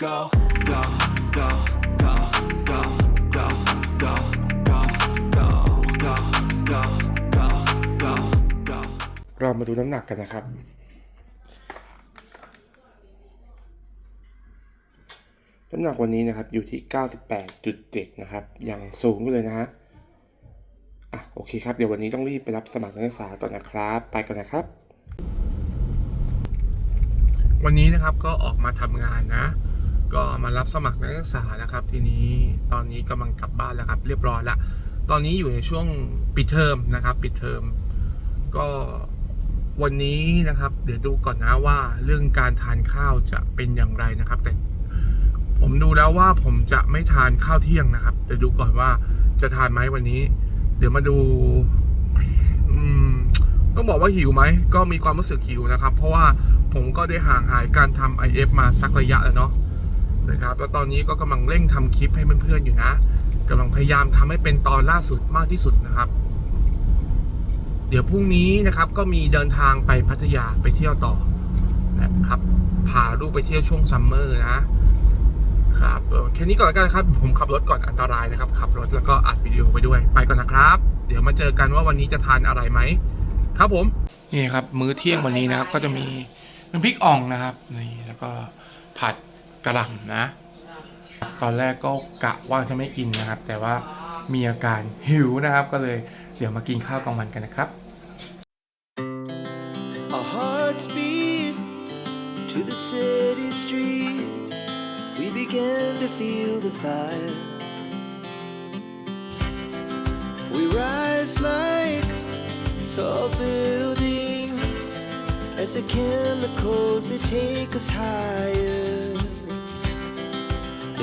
go, go, go, go, go, go, go, go, go, go, go, go, go, go. เรามาดูน้ำหนักกันนะครับน้ำหนักวันนี้นะครับอยู่ที่ 98.7 นะครับ อย่างสูงอยู่เลยนะฮะ อะ โอเคครับ เดี๋ยววันนี้ต้องรีบไปรับสมัครนักศึกษาก่อนนะครับ ไปก่อนนะครับ วันนี้นะครับก็ออกมาทำงานนะ ก็มารับสมัครนักศึกษานะครับ ทีนี้ตอนนี้กำลังกลับบ้านแล้วครับ เรียบร้อยละตอนนี้อยู่ในช่วงปิดเทอมนะครับ ปิดเทอมก็วันนี้นะครับ เดี๋ยวดูก่อนนะว่าเรื่องการทานข้าวจะเป็นอย่างไรนะครับแต่ผมดูแล้วว่าผมจะไม่ทานข้าวเที่ยงนะครับแต่ดูก่อนว่าจะทานไหมวันนี้ เดี๋ยวมาดูต้องบอกว่าหิวไหมก็มีความรู้สึกหิวนะครับ เพราะว่าผมก็ได้ห่างหายการทำ IF มาสักระยะแล้วเนาะ นะครับ แล้วตอนนี้ก็กำลังเร่งทำคลิปให้เพื่อนๆอยู่นะกำลังพยายามทำให้เป็นตอนล่าสุดมากที่สุดนะครับ เดี๋ยวพรุ่งนี้นะครับก็มีเดินทางไปพัทยาไปเที่ยวต่อนะครับ พาลูกไปเที่ยวช่วงซัมเมอร์นะครับแค่นี้ก่อนแล้วกันครับ ผมขับรถก่อนอันตรายนะครับ ขับรถแล้วก็อัดวิดีโอไปด้วย ไปก่อนนะครับ เดี๋ยวมาเจอกันว่าวันนี้จะทานอะไรไหมครับผมนี่ครับ มื้อเที่ยงวันนี้นะครับ ก็จะมีน้ำพริกอ่องนะครับนี่แล้วก็ผัด กระหล่ำนะ ตอนแรกก็กะว่าจะไม่กินนะครับ แต่ว่ามีอาการหิวนะครับ ก็เลยเดี๋ยวมากินข้าวกลางวันกันนะครับ Our hearts beat to the city streets. We began to feel the fire. We rise like tall buildings as the chemicals they take us higher.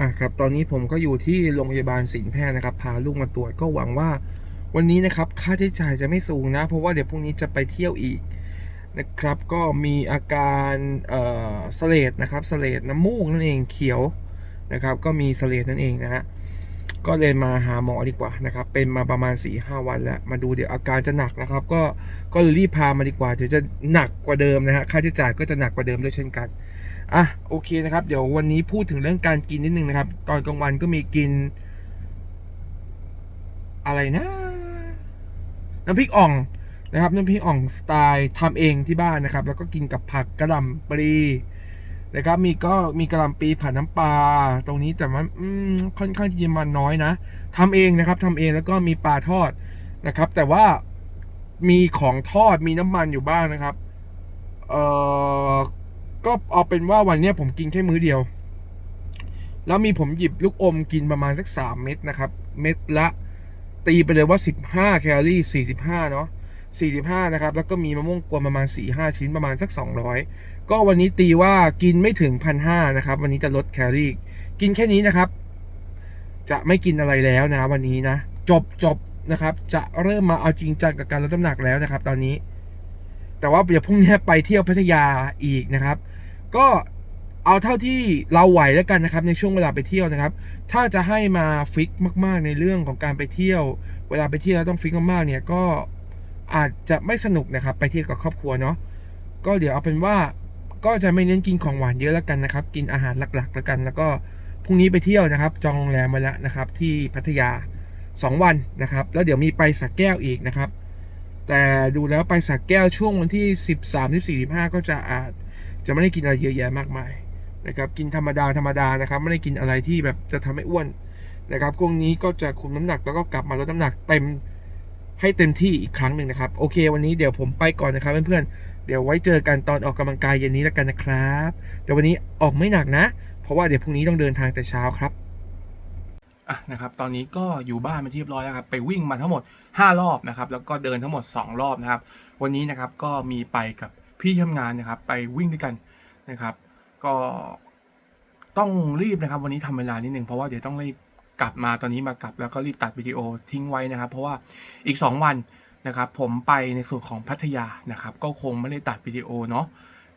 อะครับตอนนี้ผมก็อยู่ที่โรงพยาบาลสินแพทย์นะครับ พาลูกมาตรวจก็หวังว่า วันนี้นะครับค่าใช้จ่ายจะไม่สูงนะ เพราะว่าเดี๋ยวพรุ่งนี้จะไปเที่ยวอีกนะครับ ก็มีอาการเอ่อเลดนะครับสเลดน้ำมูกนั่นเองเขียวนะครับ ก็มีสเลดนั่นเองนะฮะ ก็เลยมาหาหมอดีกว่านะครับ เป็นมาประมาณ4ีหวันแล้ว มาดูเดี๋ยวอาการจะหนักนะครับ ก็ก็รีบพามาดีกว่าเดี๋ยวจะหนักกว่าเดิมนะฮะค่าใช้จ่ายก็จะหนักกว่าเดิมด้วยเช่นกันอะโอเคนะครับ เดี๋ยววันนี้พูดถึงเรื่องการกินนิดนึงนะครับ ตอนกลางวันก็มีกิน อะไรนะน้ำพริกอ่องนะครับน้ำพริกอ่องสไตล์ทำเองที่บ้านนะครับ แล้วก็กินกับผักกระหล่ำปลี นะครับมีก็มีกระหล่ำปีผัดน้ำปลาตรงนี้แต่ว่าอืมค่อนข้างที่จะมันน้อยนะทำเองนะครับทำเองแล้วก็มีปลาทอดนะครับ แต่ว่ามีของทอดมีน้ำมันอยู่บ้างนะครับเอ่อก็เอาเป็นว่าวันนี้ผมกินแค่มื้อเดียว แล้วมีผมหยิบลูกอมกินประมาณสักสามเม็ดนะครับ เม็ดละตีไปเลยว่าสิบห้าแคลอรี่สี่สิบห้าเนาะ สี่สิบห้านะครับ แล้วก็มีมะม่วงกวนประมาณสี่ห้าชิ้นประมาณสักสองร้อยก็วันนี้ตีว่ากินไม่ถึงพันห้านะครับ วันนี้จะลดแคลอรี่ กินแค่นี้นะครับ จะไม่กินอะไรแล้วนะวันนี้นะ จบจบนะครับ จะเริ่มมาเอาจริงจังกับการลดน้ำหนักแล้วนะครับ ตอนนี้ แต่ว่าเดี๋ยวพรุ่งนี้ไปเที่ยวพัทยาอีกนะครับ ก็เอาเท่าที่เราไหวแล้วกันนะครับ ในช่วงเวลาไปเที่ยวนะครับ ถ้าจะให้มาฟิกมาก ๆ ในเรื่องของการไปเที่ยว เวลาไปเที่ยวแล้วต้องฟิกมากๆเนี่ยก็ อาจจะไม่สนุกนะครับ ไปเที่ยวกับครอบครัวเนาะก็เดี๋ยวเอาเป็นว่าก็จะไม่เน้นกินของหวานเยอะแล้วกันนะครับ กินอาหารหลักๆ แล้วกัน แล้วก็พรุ่งนี้ไปเที่ยวนะครับ จองโรงแรมมาแล้วนะครับ ที่พัทยา 2 วันนะครับ แล้วเดี๋ยวมีไปสักแก้วอีกนะครับ แต่ดูแล้วไปสักแก้วช่วงวันที่ 13 14 15 ก็จะอาจจะไม่ได้กินอะไรเยอะแยะมากมายนะครับกินธรรมดาธรรมดานะครับไม่ได้กินอะไรที่แบบจะทำให้อ้วนนะครับพวกนี้ก็จะคุมน้ำหนักแล้วก็กลับมาลดน้ำหนักเต็ม ให้เต็มที่อีกครั้งหนึ่งนะครับ โอเค วันนี้เดี๋ยวผมไปก่อนนะครับเพื่อนๆเดี๋ยวไว้เจอกันตอนออกกำลังกายเย็นนี้แล้วกันนะครับ แต่วันนี้ออกไม่หนักนะ เพราะว่าเดี๋ยวพรุ่งนี้ต้องเดินทางแต่เช้าครับอะนะครับตอนนี้ก็อยู่บ้านเป็นที่เรียบร้อยแล้วครับไปวิ่งมาทั้งหมด 5 รอบนะครับแล้วก็เดินทั้งหมด 2 รอบนะครับ วันนี้นะครับก็มีไปกับพี่ทำงานนะครับไปวิ่งด้วยกันนะครับ ก็ต้องรีบนะครับ วันนี้ทำเวลานิดนึงเพราะว่าเดี๋ยวต้องรีบ กลับมาตอนนี้มากลับแล้วก็รีบตัดวิดีโอทิ้งไว้นะครับ เพราะว่าอีก 2 วันนะครับผมไปในส่วนของพัทยานะครับ ก็คงไม่ได้ตัดวิดีโอเนาะ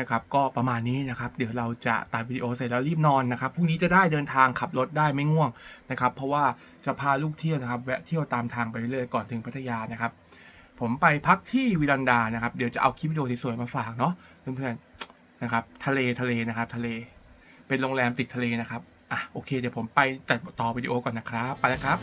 นะครับก็ประมาณนี้นะครับ เดี๋ยวเราจะตัดวิดีโอเสร็จแล้วรีบนอนนะครับพรุ่งนี้จะได้เดินทางขับรถได้ไม่ง่วงนะครับ เพราะว่าจะพาลูกเที่ยวนะครับ แวะเที่ยวตามทางไปเรื่อยก่อนถึงพัทยานะครับ ผมไปพักที่วิลันดานะครับ เดี๋ยวจะเอาคลิปวิดีโอสวยๆมาฝากเนาะเพื่อนๆนะครับ ทะเลทะเลนะครับ ทะเล เป็นโรงแรมติดทะเลนะครับ อะโอเคเดี๋ยวผมไปตัดต่อวิดีโอก่อนนะครับ ไปแล้วครับ